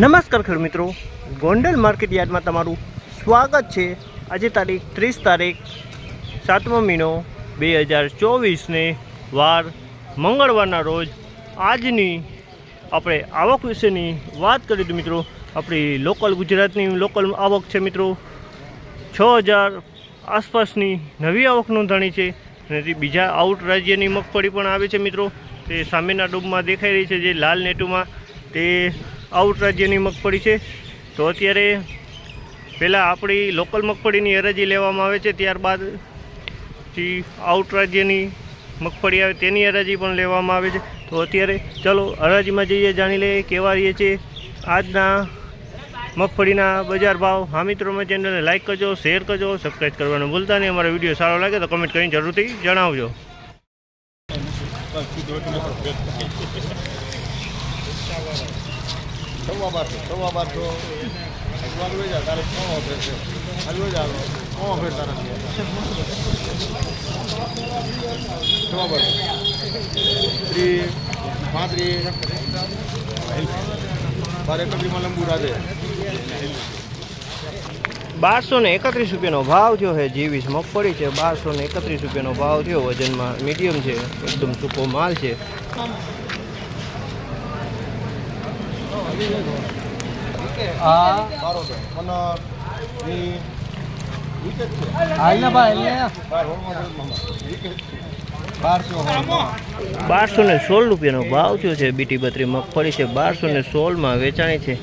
નમસ્કાર ખેડૂત મિત્રો. ગોંડલ માર્કેટ યાર્ડમાં તમારું સ્વાગત છે. આજે તારીખ ત્રીસ તારીખ સાતમો મહિનો બે હજાર ચોવીસને વાર મંગળવારના રોજ આજની આપણે આવક વિશેની વાત કરી તો મિત્રો. આપણી લોકલ ગુજરાતની લોકલ આવક છે મિત્રો. છ હજાર આસપાસની નવી આવક નોંધાણી છે. અને બીજા આઉટ રાજ્યની મગફળી પણ આવે છે મિત્રો. તે સામેના ડૂબમાં દેખાઈ રહી છે જે લાલ નેટુમાં. તે આઉટ રાજ્યની મગફળી છે. તો અત્યારે પહેલાં આપણી લોકલ મગફળીની હરાજી લેવામાં આવે છે, ત્યારબાદ પછી આઉટ રાજ્યની મગફળી આવે તેની હરાજી પણ લેવામાં આવે છે. તો અત્યારે ચલો હરાજીમાં જઈએ, જાણી લઈએ કેવા રહીએ છે આજના મગફળીના બજાર ભાવ. હા મિત્રો અમે ચેનલને લાઇક કરજો, શેર કરજો સબસ્ક્રાઈબ કરવાનું ભૂલતા નહીં. અમારો વીડિયો સારો લાગે તો કમેન્ટ કરીને જરૂરથી જણાવજો. સવા બારસો સવા બારસો બારસો ને એકત્રીસ રૂપિયાનો ભાવ થયો છે, જીવીસ મગફળી છે, બારસો ને એકત્રીસ રૂપિયાનો ભાવ થયો, વજનમાં મીડિયમ છે, એકદમ સૂકો માલ છે. બારસો બારસો ને સોળ રૂપિયાનો ભાવ થયો છે બીટી બત્રી મગફળી છે બારસો ને સોળમાં વેચાણી છે.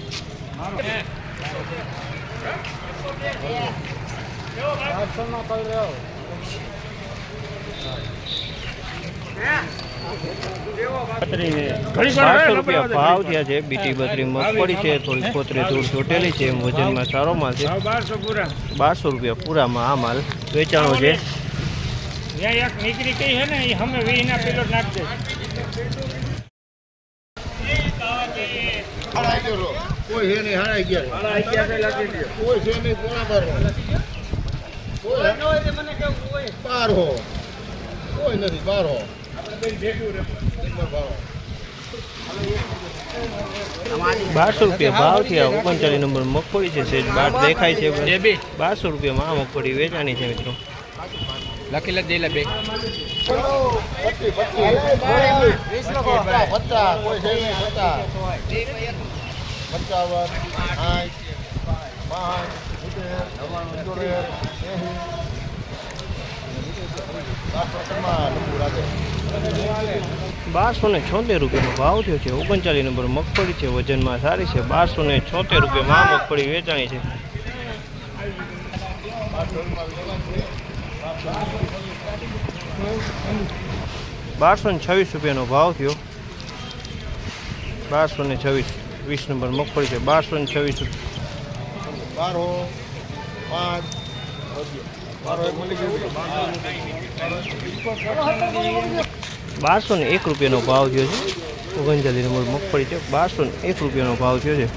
બારસો રૂપિયા ભાવ થયા છે બીટી બત્રી મગફળી છે થોડી કોતરી દૂર ચોટેલી છે એમ વજનમાં સારો માલ છે. બારસો રૂપિયા પૂરામાં આ માલ વેચાણો છે. ત્યાં એક નીકળી ગઈ છે ને એ અમે વીના કિલો નાખી હાડા ગયો કોઈ છે નહીં હાડા ગયા કોઈ છે નહીં પોણા બાર? કોઈ બાર હો? કોઈ નથી બાર. હો બારસો રૂપિયા ભાવ થયા ઓગણચાલીસ નંબર મગફળી છે સેજ બાર દેખાય છે બારસો રૂપિયામાં આ મગફળી વેચાણી છે મિત્રો લખી લે દે લે બે પચીસ પચીસ પચાસ કોઈ છે નહીં પચાસ પંચાવન સાઠ પાંચ સિત્તેર પંચોતેર એંસી સાતસો ત્રણમાં લંબુ રાખે બારસો ને છોતેર રૂપિયાનો ભાવ થયો છે. ઓગણચાલીસ નંબર મગફળી છે. વજનમાં સારી છે. બારસો ને છોતેર રૂપિયામાં આ મગફળી વેચાણી છે. બારસો ને છવ્વીસ રૂપિયાનો ભાવ થયો. બારસો ને છવ્વીસ, વીસ નંબર મગફળી છે. બારસો ને છવ્વીસ બારો, પાંચ બારો ગયું બારસો ને એક રૂપિયાનો ભાવ થયો છે. ઓગણચાલીસ નંબર મગફળી છે. બારસો ને એક રૂપિયાનો ભાવ થયો છે.